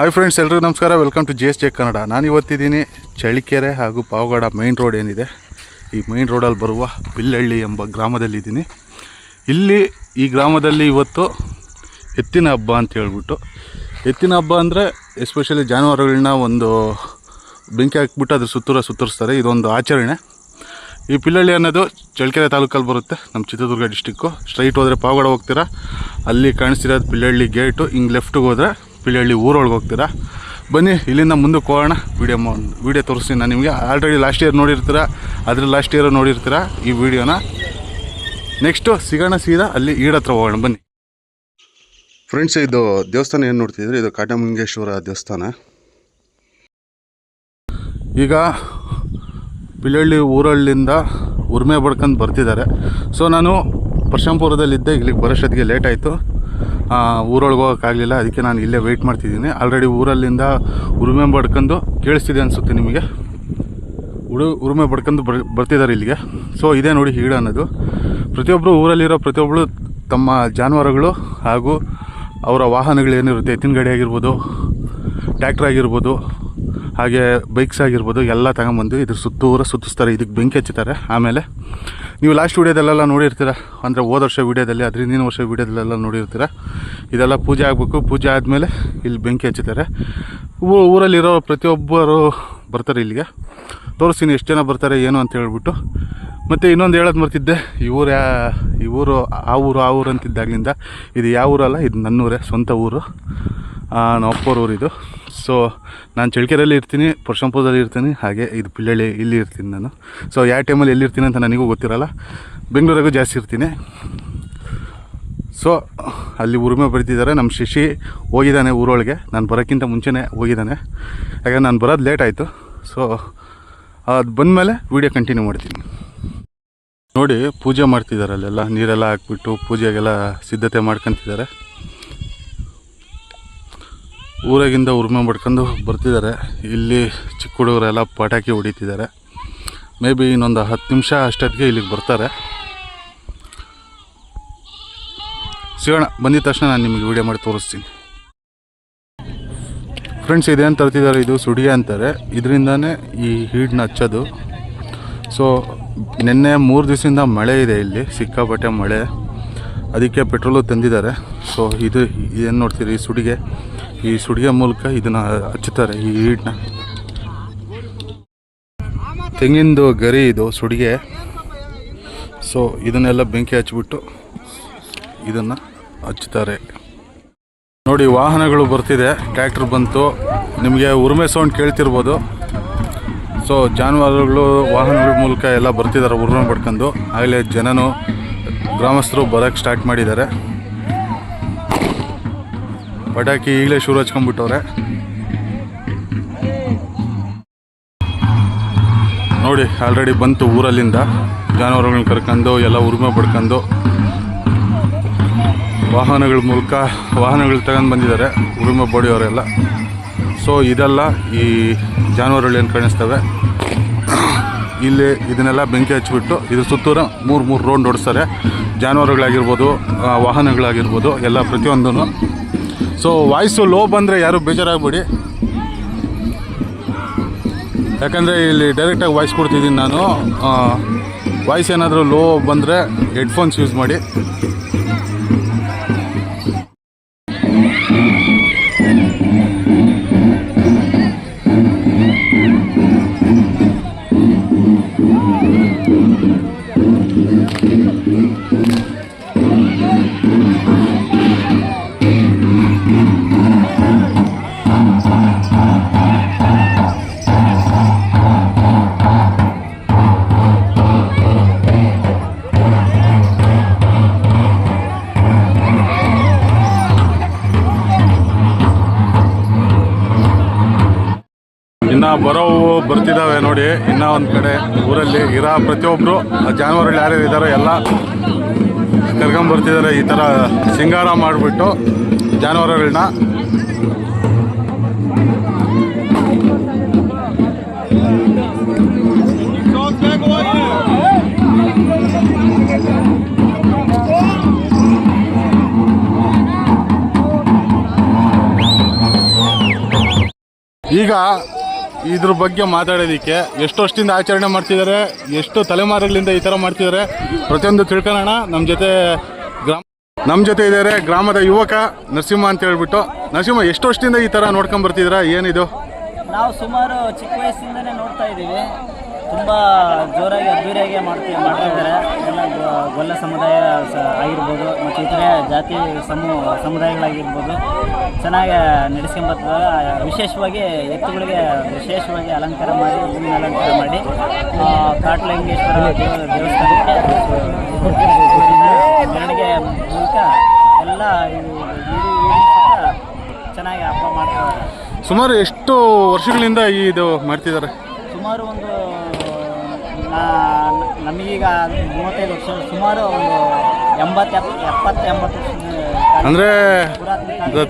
Hi friends ಎಲ್ರಿಗೂ ನಮಸ್ಕಾರ. Welcome to G S J Kannada ನಾನು ಇವತ್ತಿದ್ದೀನಿ ಚಳಿಕೆರೆ ಹಾಗೂ ಪಾವಗಡ ಮೈನ್ ರೋಡ್ ಏನಿದೆ. ಈ ಮೈನ್ ರೋಡಲ್ಲಿ ಬರುವ ಬಿಲ್ಲಹಳ್ಳಿ ಎಂಬ ಗ್ರಾಮದಲ್ಲಿದ್ದೀನಿ. ಇಲ್ಲಿ ಈ ಗ್ರಾಮದಲ್ಲಿ ಇವತ್ತು ಎತ್ತಿನ ಹಬ್ಬ ಅಂತ ಹೇಳ್ಬಿಟ್ಟು, ಎತ್ತಿನ ಹಬ್ಬ ಅಂದರೆ ಎಸ್ಪೆಷಲಿ ಜಾನುವಾರುಗಳನ್ನ ಒಂದು ಬೆಂಕಿ ಹಾಕ್ಬಿಟ್ಟು ಅದ್ರ ಸುತ್ತೂರ ಸುತ್ತರಿಸ್ತಾರೆ. ಇದೊಂದು ಆಚರಣೆ. ಈ ಪಿಲ್ಲಳ್ಳಿ ಅನ್ನೋದು ಚಳ್ಳಕೆರೆ ತಾಲೂಕಲ್ಲಿ ಬರುತ್ತೆ, ನಮ್ಮ ಚಿತ್ರದುರ್ಗ ಡಿಸ್ಟಿಕ್ಕು ಸ್ಟ್ರೈಟ್ ಹೋದರೆ ಪಾವಗಡ ಹೋಗ್ತೀರಾ? ಅಲ್ಲಿ ಕಾಣಿಸ್ತಿರೋದು ಪಿಲ್ಲಳ್ಳಿ ಗೇಟು ಹಿಂಗೆ ಲೆಫ್ಟಿಗೆ ಹೋದರೆ ಪಿಲ್ಲಳ್ಳಿ ಊರೊಳಗೆ ಹೋಗ್ತೀರಾ? ಬನ್ನಿ ಇಲ್ಲಿಂದ ಮುಂದಕ್ಕೆ ಹೋಗೋಣ. ವೀಡಿಯೋ ವೀಡಿಯೋ ತೋರಿಸ್ತೀನಿ ನಾನು ನಿಮಗೆ. ಆಲ್ರೆಡಿ ಲಾಸ್ಟ್ ಇಯರ್ ನೋಡಿರ್ತೀರ? ಅದ್ರ ಲಾಸ್ಟ್ ಇಯರ್ ನೋಡಿರ್ತೀರ? ಈ ವಿಡಿಯೋನ ನೆಕ್ಸ್ಟು ಸಿಗೋಣ ಸೀದಾ ಅಲ್ಲಿ ಈಡತ್ರ ಹತ್ರ ಹೋಗೋಣ ಬನ್ನಿ. ಫ್ರೆಂಡ್ಸ್ ಇದು ದೇವಸ್ಥಾನ ಏನು ನೋಡ್ತಿದ್ರೆ? ಇದು ಕಾಟಮಂಗೇಶ್ವರ ದೇವಸ್ಥಾನ. ಈಗ ಪಿಳಿಹಳ್ಳಿ ಊರಳ್ಳಿಂದ ಉರ್ಮೆ ಬಡ್ಕೊಂಡು ಬರ್ತಿದ್ದಾರೆ. ಸೊ ನಾನು ಪರಶಂಪುರದಲ್ಲಿದ್ದೆ. ಇಲ್ಲಿಗೆ ಬರೋಷ್ಟೊತ್ತಿಗೆ ಲೇಟ್ ಆಯಿತು. ಊರೊಳಗೆ ಹೋಗೋಕ್ಕಾಗಲಿಲ್ಲ. ಅದಕ್ಕೆ ನಾನು ಇಲ್ಲೇ ವೆಯ್ಟ್ ಮಾಡ್ತಿದ್ದೀನಿ. ಆಲ್ರೆಡಿ ಊರಲ್ಲಿಂದ ಉರುಮೆ ಬಡ್ಕೊಂಡು ಕೇಳಿಸ್ತಿದೆ ಅನಿಸುತ್ತೆ ನಿಮಗೆ. ಉಡು, ಉರುಮೆ ಬಡ್ಕೊಂಡು ಬರ್ ಬರ್ತಿದ್ದಾರೆ ಇಲ್ಲಿಗೆ. ಸೊ ಇದೇ ನೋಡಿ ಹೀಡ ಅನ್ನೋದು. ಪ್ರತಿಯೊಬ್ಬರು ಊರಲ್ಲಿರೋ ಪ್ರತಿಯೊಬ್ಬರು ತಮ್ಮ ಜಾನುವಾರುಗಳು ಹಾಗೂ ಅವರ ವಾಹನಗಳೇನಿರುತ್ತೆ ಎತ್ತಿನ ಗಾಡಿ ಆಗಿರ್ಬೋದು ಟ್ಯಾಕ್ಟ್ರ್ ಆಗಿರ್ಬೋದು, ಹಾಗೆ ಬೈಕ್ಸ್ ಆಗಿರ್ಬೋದು, ಎಲ್ಲ ತಗೊಂಬಂದು ಇದ್ರ ಸುತ್ತೂರ ಸುತ್ತಿಸ್ತಾರೆ. ಇದಕ್ಕೆ ಬೆಂಕಿ ಹಚ್ಚುತ್ತಾರೆ ಆಮೇಲೆ ನೀವು ಲಾಸ್ಟ್ ವೀಡಿಯೋದಲ್ಲೆಲ್ಲ ನೋಡಿರ್ತೀರ, ಅಂದರೆ ಹೋದ ವರ್ಷ ವೀಡಿಯೋದಲ್ಲಿ, ಅದ್ರ ಹಿಂದಿನ ವರ್ಷ ವೀಡಿಯೋದಲ್ಲೆಲ್ಲ ನೋಡಿರ್ತೀರ, ಇದೆಲ್ಲ ಪೂಜೆ ಆಗಬೇಕು. ಪೂಜೆ ಆದಮೇಲೆ ಇಲ್ಲಿ ಬೆಂಕಿ ಹಚ್ಚುತ್ತಾರೆ. ಊರಲ್ಲಿರೋ ಪ್ರತಿಯೊಬ್ಬರು ಬರ್ತಾರೆ ಇಲ್ಲಿಗೆ. ತೋರಿಸ್ತೀನಿ ಎಷ್ಟು ಜನ ಬರ್ತಾರೆ, ಏನು ಅಂತ ಹೇಳ್ಬಿಟ್ಟು. ಮತ್ತು ಇನ್ನೊಂದು ಹೇಳೋದು ಮರ್ತಿದ್ದೆ. ಈ ಯಾ ಈ ಊರು ಆ ಊರು ಆ ಊರು ಅಂತಿದ್ದಾಗಲಿಂದ, ಇದು ಯಾವ ಊರಲ್ಲ, ಇದು ನನ್ನೂರೇ, ಸ್ವಂತ ಊರು. ನಮ್ಮ ಅಪ್ಪವ್ರ ಊರು ಇದು ಸೊ ನಾನು ಚಳ್ಕೆರೆಯಲ್ಲಿ ಇರ್ತೀನಿ, ಪುರುಷಂಪುರದಲ್ಲಿ ಇರ್ತೀನಿ, ಹಾಗೆ ಇದು ಪಿಳ್ಳಳ್ಳಿ ಇಲ್ಲಿ ಇರ್ತೀನಿ ನಾನು. ಸೊ ಯಾವ ಟೈಮಲ್ಲಿ ಎಲ್ಲಿರ್ತೀನಿ ಅಂತ ನನಗೂ ಗೊತ್ತಿರಲ್ಲ. ಬೆಂಗಳೂರಿಗೂ ಜಾಸ್ತಿ ಇರ್ತೀನಿ. ಸೊ ಅಲ್ಲಿ ಉರುಮೆ ಬರ್ತಿದ್ದಾರೆ ನಮ್ಮ ಶಶಿ ಹೋಗಿದ್ದಾನೆ ಊರೊಳಗೆ. ನಾನು ಬರೋಕ್ಕಿಂತ ಮುಂಚೆನೇ ಹೋಗಿದ್ದಾನೆ. ಯಾಕಂದರೆ ನಾನು ಬರೋದು ಲೇಟ್ ಆಯಿತು. ಸೊ ಅದು ಬಂದಮೇಲೆ ವೀಡಿಯೋ ಕಂಟಿನ್ಯೂ ಮಾಡ್ತೀನಿ. ನೋಡಿ, ಪೂಜೆ ಮಾಡ್ತಿದ್ದಾರೆ ಅಲ್ಲೆಲ್ಲ. ನೀರೆಲ್ಲ ಹಾಕ್ಬಿಟ್ಟು ಪೂಜೆಗೆಲ್ಲ ಸಿದ್ಧತೆ ಮಾಡ್ಕೊತಿದ್ದಾರೆ. ಊರಾಗಿಂದ ಉರ್ಮೆ ಮಾಡ್ಕೊಂಡು ಬರ್ತಿದ್ದಾರೆ. ಇಲ್ಲಿ ಚಿಕ್ಕ ಹುಡುಗರೆಲ್ಲ ಪಟಾಕಿ ಹೊಡಿತಿದ್ದಾರೆ. ಮೇ ಬಿ ಇನ್ನೊಂದು ಹತ್ತು ನಿಮಿಷ ಅಷ್ಟೊತ್ತಿಗೆ ಇಲ್ಲಿಗೆ ಬರ್ತಾರೆ. ಸಿಗೋಣ, ಬಂದಿದ ತಕ್ಷಣ ನಾನು ನಿಮಗೆ ವಿಡಿಯೋ ಮಾಡಿ ತೋರಿಸ್ತೀನಿ. ಫ್ರೆಂಡ್ಸ್ ಇದೇನು ತರ್ತಿದ್ದಾರೆ ಇದು ಸುಡಿಗೆ ಅಂತಾರೆ. ಇದರಿಂದನೇ ಈ ಹೀಡನ್ನ ಹಚ್ಚೋದು ಸೊ ನಿನ್ನೆ ಮೂರು ದಿವಸದಿಂದ ಮಳೆ ಇದೆ ಇಲ್ಲಿ, ಸಿಕ್ಕಾಪಟ್ಟೆ ಮಳೆ. ಅದಕ್ಕೆ ಪೆಟ್ರೋಲು ತಂದಿದ್ದಾರೆ. ಸೊ ಇದು ಏನು ನೋಡ್ತೀರಿ ಸುಡಿಗೆ? ಈ ಸುಡಿಗೆ ಮೂಲಕ ಇದನ್ನು ಹಚ್ಚುತ್ತಾರೆ, ಈ ಹೀಡನ್ನ ತೆಂಗಿನದು ಗರಿ ಇದು, ಸುಡಿಗೆ. ಸೊ ಇದನ್ನೆಲ್ಲ ಬೆಂಕಿ ಹಚ್ಚಿಬಿಟ್ಟು ಇದನ್ನು ಹಚ್ಚುತ್ತಾರೆ. ನೋಡಿ, ವಾಹನಗಳು ಬರ್ತಿದೆ, ಟ್ರ್ಯಾಕ್ಟರ್ ಬಂತು. ನಿಮಗೆ ಉರುಮೆ ಸೌಂಡ್ ಕೇಳ್ತಿರ್ಬೋದು. ಸೊ ಜಾನುವಾರುಗಳು, ವಾಹನಗಳ ಮೂಲಕ ಎಲ್ಲ ಬರ್ತಿದ್ದಾರೆ, ಉರುಮೆ ಪಡ್ಕೊಂಡು. ಆಗಲೇ ಜನನು, ಗ್ರಾಮಸ್ಥರು ಬರೋಕ್ಕೆ ಸ್ಟಾರ್ಟ್ ಮಾಡಿದ್ದಾರೆ. ಪಟಾಕಿ ಈಗಲೇ ಶುರು ಹಚ್ಕೊಂಡ್ಬಿಟ್ಟವ್ರೆ. ನೋಡಿ ಆಲ್ರೆಡಿ ಬಂತು ಊರಲ್ಲಿಂದ. ಜಾನುವಾರುಗಳನ್ನ ಕರ್ಕೊಂಡು, ಎಲ್ಲ ಉರುಮೆ ಪಡ್ಕೊಂಡು. ವಾಹನಗಳ ಮೂಲಕ ವಾಹನಗಳು ತಗೊಂಡು ಬಂದಿದ್ದಾರೆ, ಉರುಮೆ ಬಡಿಯೋರೆಲ್ಲ ಸೊ ಇದೆಲ್ಲ ಈ ಜಾನುವಾರುಗಳು ಏನು ಕಾಣಿಸ್ತವೆ? ಇಲ್ಲಿ ಇದನ್ನೆಲ್ಲ ಬೆಂಕಿ ಹಚ್ಚಿಬಿಟ್ಟು ಇದು ಸುತ್ತೂರ ಮೂರು ಮೂರು ರೌಂಡ್ ಓಡಿಸ್ತಾರೆ. ಜಾನುವಾರುಗಳಾಗಿರ್ಬೋದು ವಾಹನಗಳಾಗಿರ್ಬೋದು, ಎಲ್ಲ ಪ್ರತಿಯೊಂದೂ ಸೊ ವಾಯ್ಸು ಲೋ ಬಂದರೆ ಯಾರು ಬೇಜಾರಾಗಬೇಡಿ. ಯಾಕಂದರೆ ಇಲ್ಲಿ ಡೈರೆಕ್ಟಾಗಿ ವಾಯ್ಸ್ ಕೊಡ್ತಿದ್ದೀನಿ ನಾನು. ವಾಯ್ಸ್ ಏನಾದರೂ ಲೋ ಬಂದರೆ ಹೆಡ್ಫೋನ್ಸ್ ಯೂಸ್ ಮಾಡಿ. ಬರೋವು ಬರ್ತಿದ್ದಾವೆ ನೋಡಿ. ಇನ್ನೂ ಒಂದು ಕಡೆ ಊರಲ್ಲಿ ಇರೋ ಪ್ರತಿಯೊಬ್ಬರು ಜಾನುವಾರುಗಳು ಯಾರ್ಯಾರು ಇದ್ದಾರೋ ಎಲ್ಲ ಕರ್ಕೊಂಬರ್ತಿದ್ದಾರೆ ಈ ಥರ ಸಿಂಗಾರ ಮಾಡಿಬಿಟ್ಟು ಜಾನುವಾರುಗಳನ್ನ ಈಗ ಇದ್ರ ಬಗ್ಗೆ ಮಾತಾಡೋದಕ್ಕೆ ಎಷ್ಟು ವರ್ಷದಿಂದ ಆಚರಣೆ ಮಾಡ್ತಿದ್ದಾರೆ, ಎಷ್ಟು ತಲೆಮಾರುಗಳಿಂದ ಈ ಥರ ಮಾಡ್ತಿದ್ದಾರೆ, ಪ್ರತಿಯೊಂದು ತಿಳ್ಕೊಳ್ಳೋಣ. ನಮ್ಮ ಜೊತೆ ಗ್ರಾಮ ನಮ್ಮ ಜೊತೆ ಇದ್ದಾರೆ ಗ್ರಾಮದ ಯುವಕ ನರಸಿಂಹ ಅಂತ ಹೇಳ್ಬಿಟ್ಟು. ನರಸಿಂಹ, ಎಷ್ಟು ವರ್ಷದಿಂದ ಈ ಥರ ನೋಡ್ಕೊಂಡ್ ಬರ್ತಿದ್ದೀರಾ? ಏನಿದು? ನಾವು ಸುಮಾರು ಚಿಕ್ಕ ವಯಸ್ಸಿಂದನೇ ನೋಡ್ತಾ ಇದ್ದೀವಿ. ತುಂಬ ಜೋರಾಗಿ ಅದ್ದೂರಿಯಾಗಿ ಮಾಡ್ತೀವಿ ಮಾಡ್ತಾ ಇದ್ದಾರೆ ಎಲ್ಲ ಗೊಲ್ಲ ಸಮುದಾಯ ಸ- ಆಗಿರ್ಬೋದು ಮತ್ತು ಇತರೆ ಜಾತಿ ಸಮೂ ಸಮುದಾಯಗಳಾಗಿರ್ಬೋದು ಚೆನ್ನಾಗಿ ನಡೆಸ್ಕೊಂಬರ್ತದೆ ವಿಶೇಷವಾಗಿ ಎತ್ತುಗಳಿಗೆ ವಿಶೇಷವಾಗಿ ಅಲಂಕಾರ ಮಾಡಿ ಹೂವಿನ ಅಲಂಕಾರ ಮಾಡಿ ಕಾಟ್ಲಿಂಗೇಶ್ವರ ದೇವ ದೇವಸ್ಥಾನಕ್ಕೆ ಮೆರವಣಿಗೆ ಮೂಲಕ ಎಲ್ಲ ಚೆನ್ನಾಗಿ ಹಬ್ಬ ಮಾಡ್ತಾರೆ. ಸುಮಾರು ಎಷ್ಟು ವರ್ಷಗಳಿಂದ ಇದು ಮಾಡ್ತಿದ್ದಾರೆ? ಸುಮಾರು ಒಂದು ನಮಗೀಗ ಮೂವತ್ತೈದು ವರ್ಷ ಸುಮಾರು ಒಂದು ಎಂಬತ್ತು ಎಪ್- ಎಪ್ಪತ್ತು ಎಂಬತ್ತು ವರ್ಷ ಅಂದರೆ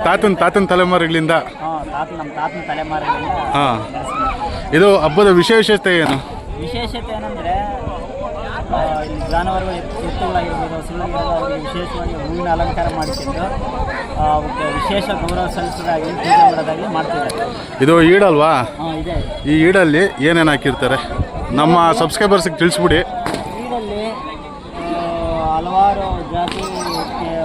ತಾತನ ತಾತನ ತಲೆಮಾರುಗಳಿಂದ? ಹಾಂ ತಾತ ನಮ್ಮ ತಾತನ ತಲೆಮಾರುಗಳಿಂದ. ಹಾಂ. ಇದು ಹಬ್ಬದ ವಿಶೇಷತೆ ಏನು? ವಿಶೇಷತೆ ಏನಂದರೆ ಜಾನುವಾರುಗಳು ಎತ್ತು ಎತ್ತುಗಳಾಗಿರ್ಬೋದು ಹಸುಗಳಾಗಿರ್ಬೋದು ವಿಶೇಷವಾಗಿ ಹೂವಿನ ಅಲಂಕಾರ ಮಾಡಿಸಿದ್ದು ಅವಕ್ಕೆ ವಿಶೇಷ ಗೌರವ ಸಲ್ಲಿಸೋದಾಗಲಿ ಪೂಜೆ ಮಾಡೋದಾಗಲಿ ಮಾಡ್ತಿದ್ದಾರೆ. ಇದು ಈಡಲ್ವಾ? ಹಾಂ ಇದೆ. ಈ ಈಡಲ್ಲಿ ಏನೇನು ಹಾಕಿರ್ತಾರೆ? ನಮ್ಮ ಸಬ್ಸ್ಕ್ರೈಬರ್ಸಿಗೆ ತಿಳಿಸ್ಬಿಡಿ. ಈಡಲ್ಲಿ ಹಲವಾರು ಜಾತಿ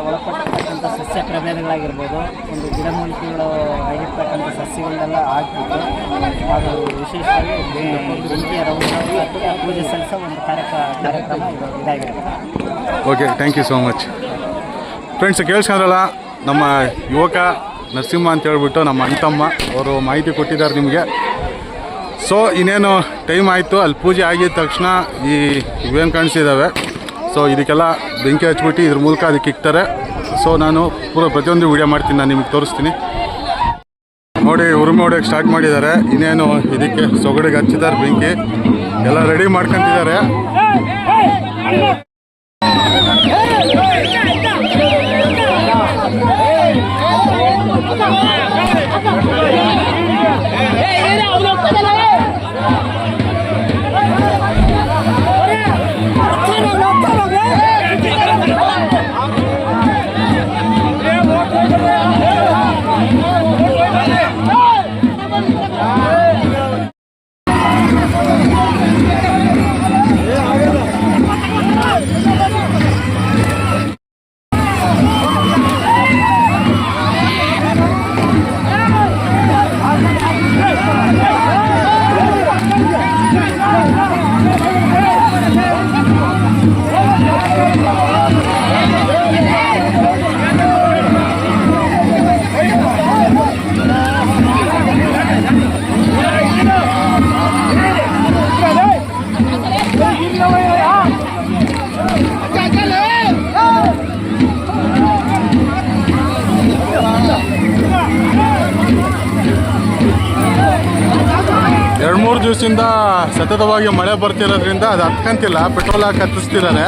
ಒಳಪಟ್ಟಿರ್ತಕ್ಕಂಥ ಸಸ್ಯ ಪ್ರಭೇದಗಳಾಗಿರ್ಬೋದು ಒಂದು ಗಿಡಮೂಲಿಕೆಗಳು ಆಗಿರ್ತಕ್ಕಂಥ ಸಸ್ಯಗಳನ್ನೆಲ್ಲ ಹಾಕ್ಬಿಟ್ಟು ಅದು ವಿಶೇಷವಾಗಿ ಬೆ- ಬೆಂಕಿಯ ರೌಂಡ್ ಪೂಜೆ ಸಲ್ಲಿಸೋ ಒಂದು ಕಾರ್ಯಕ್ರಮ ಕಾರ್ಯಕ್ರಮ ಇದು ಇದಾಗಿರುತ್ತೆ okay thank you so much friends ಕೇಳಿಸ್ಕೊಂಡ್ರಲ್ಲ? ನಮ್ಮ ಯುವಕ ನರಸಿಂಹ ಅಂತ ಹೇಳ್ಬಿಟ್ಟು ನಮ್ಮ ಅಂತಮ್ಮ ಅವರು ಮಾಹಿತಿ ಕೊಟ್ಟಿದ್ದಾರೆ ನಿಮಗೆ ಸೊ ಇನ್ನೇನು ಟೈಮ್ ಆಯಿತು ಅಲ್ಲಿ ಪೂಜೆ ಆಗಿದ ತಕ್ಷಣ ಈ ಇವೇನು ಕಾಣಿಸಿದ್ದಾವೆ ಸೊ ಇದಕ್ಕೆಲ್ಲ ಬೆಂಕಿ ಹಚ್ಬಿಟ್ಟು ಇದ್ರ ಮೂಲಕ ಅದಕ್ಕೆ ಇಕ್ತಾರೆ ಸೊ ನಾನು ಪೂರ ಪ್ರತಿಯೊಂದು ವಿಡಿಯೋ ಮಾಡ್ತೀನಿ ನಾನು ನಿಮಗೆ ತೋರಿಸ್ತೀನಿ ನೋಡಿ ಉರುಮೆ ಹೊಡೆಯೋಕ್ಕೆ ಸ್ಟಾರ್ಟ್ ಮಾಡಿದ್ದಾರೆ ಇನ್ನೇನು ಇದಕ್ಕೆ ಸೊಗಡಿಗೆ ಹಚ್ಚಿದ್ದಾರೆ ಬೆಂಕಿ ಎಲ್ಲ ರೆಡಿ ಮಾಡ್ಕೊಂತಿದ್ದಾರೆ ಎರಡು ಮೂರು ದಿವಸದಿಂದ ಸತತವಾಗಿ ಮಳೆ ಬರ್ತಿರೋದ್ರಿಂದ ಅದು ಹತ್ಕಂತಿಲ್ಲ ಪೆಟ್ರೋಲ್ ಹಾಕಿ ಹತ್ತಿಸ್ತಿದ್ದಾರೆ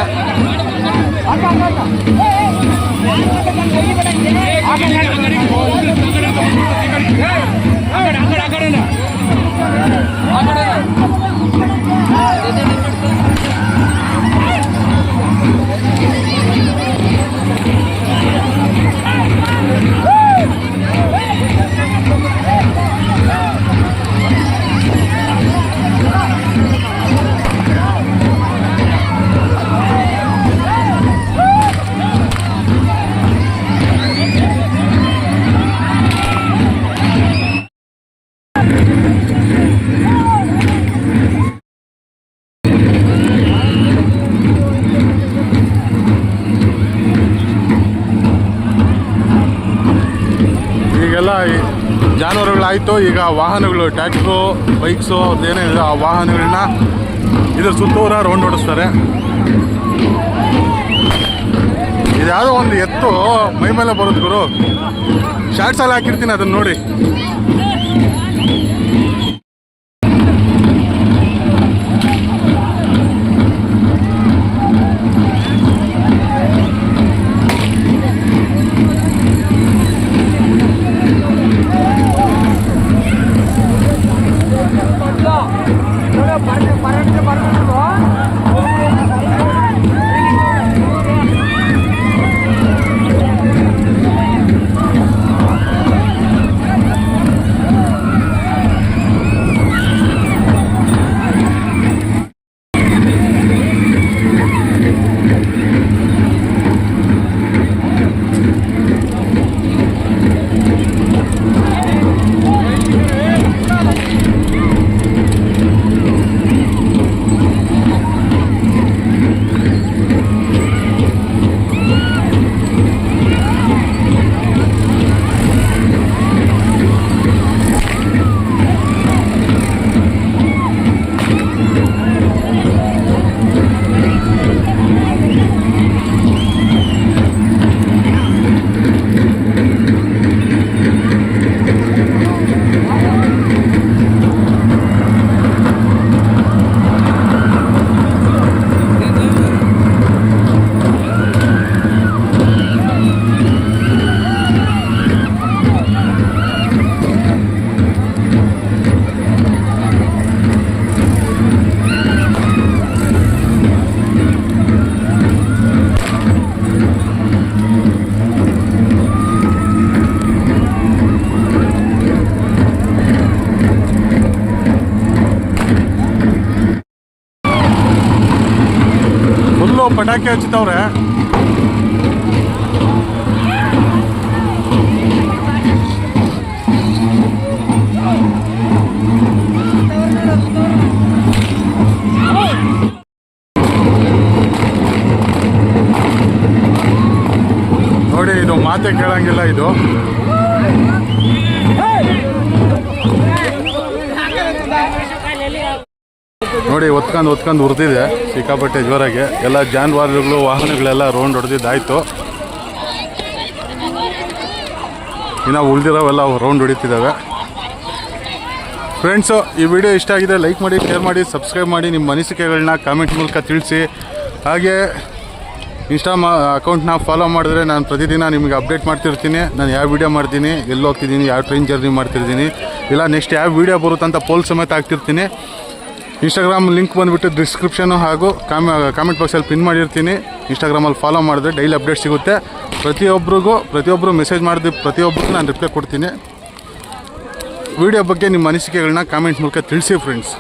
ಜಾನುವಾರುಗಳಾಯಿತು ಈಗ ವಾಹನಗಳು ಟ್ಯಾಕ್ಟ್ರು ಬೈಕ್ಸು ಅದೇನಿದೆ ಆ ವಾಹನಗಳನ್ನ ಇದ್ರ ಸುತ್ತೂರ ರೌಂಡ್ ಓಡಿಸ್ತಾರೆ. ಇದ್ಯಾವುದೋ ಒಂದು ಎತ್ತು ಮೈ ಮೇಲೆ ಬರೋದು ಗುರು. ಶಾರ್ಟ್ಸಲ್ಲಿ ಹಾಕಿರ್ತೀನಿ ಅದನ್ನು ನೋಡಿ. para ಪಟಾಕಿ ಹಚ್ಚಿದವ್ರೆ ನೋಡಿ ಇದು ಮಾತೆ ಕೇಳಂಗಿಲ್ಲ ಇದು. ನೋಡಿ ಒತ್ಕೊಂಡು ಒತ್ಕೊಂಡು ಹುರಿದಿದೆ. ಸಿಕ್ಕಾಪಟ್ಟೆ ಜೋರಾಗಿ. ಎಲ್ಲ ಜಾನುವಾರುಗಳು, ವಾಹನಗಳೆಲ್ಲ ರೌಂಡ್ ಹೊಡೆದಿದ್ದಾಯಿತು. ಇನ್ನು ಉಳಿದಿರೋವೆಲ್ಲ ರೌಂಡ್ ಹೊಡಿತಿದ್ದಾವೆ. ಫ್ರೆಂಡ್ಸು ಈ ವಿಡಿಯೋ ಇಷ್ಟ ಆಗಿದೆ ಲೈಕ್ ಮಾಡಿ ಶೇರ್ ಮಾಡಿ ಸಬ್ಸ್ಕ್ರೈಬ್ ಮಾಡಿ. ನಿಮ್ಮ ಅನಿಸಿಕೆಗಳನ್ನ ಕಾಮೆಂಟ್ ಮೂಲಕ ತಿಳಿಸಿ. ಹಾಗೆ ಇನ್ಸ್ಟಾ ಮಾ ಅಕೌಂಟ್ನ ಫಾಲೋ ಮಾಡಿದ್ರೆ ನಾನು ಪ್ರತಿದಿನ ನಿಮಗೆ ಅಪ್ಡೇಟ್ ಮಾಡ್ತಿರ್ತೀನಿ. ನಾನು ಯಾವ ವೀಡಿಯೋ ಮಾಡ್ತೀನಿ, ಎಲ್ಲಿ ಹೋಗ್ತಿದ್ದೀನಿ, ಯಾವ ಟ್ರೈನ್ ಜರ್ನಿ ಮಾಡ್ತಿರ್ತೀನಿ. ಇಲ್ಲ ನೆಕ್ಸ್ಟ್ ಯಾವ ವೀಡಿಯೋ ಬರುತ್ತಂತ ಪೋಲ್ ಸಮೇತ ಹಾಕ್ತಿರ್ತೀನಿ. ಇನ್ಸ್ಟಾಗ್ರಾಮ್ ಲಿಂಕ್ ಬಂದುಬಿಟ್ಟು ಡಿಸ್ಕ್ರಿಪ್ಷನು ಹಾಗೂ ಕಾಮ ಕಾಮೆಂಟ್ ಬಾಕ್ಸಲ್ಲಿ ಪಿನ್ ಮಾಡಿರ್ತೀನಿ. ಇನ್ಸ್ಟಾಗ್ರಾಮಲ್ಲಿ ಫಾಲೋ ಮಾಡಿದ್ರೆ ಡೈಲಿ ಅಪ್ಡೇಟ್ ಸಿಗುತ್ತೆ. ಪ್ರತಿಯೊಬ್ಬರಿಗೂ ಪ್ರತಿಯೊಬ್ಬರು ಮೆಸೇಜ್ ಮಾಡಿದ ಪ್ರತಿಯೊಬ್ಬರಿಗೂ ನಾನು ರಿಪ್ಲೈ ಕೊಡ್ತೀನಿ. ವಿಡಿಯೋ ಬಗ್ಗೆ ನಿಮ್ಮ ಅನಿಸಿಕೆಗಳನ್ನ ಕಾಮೆಂಟ್ ಮೂಲಕ ತಿಳಿಸಿ ಫ್ರೆಂಡ್ಸ್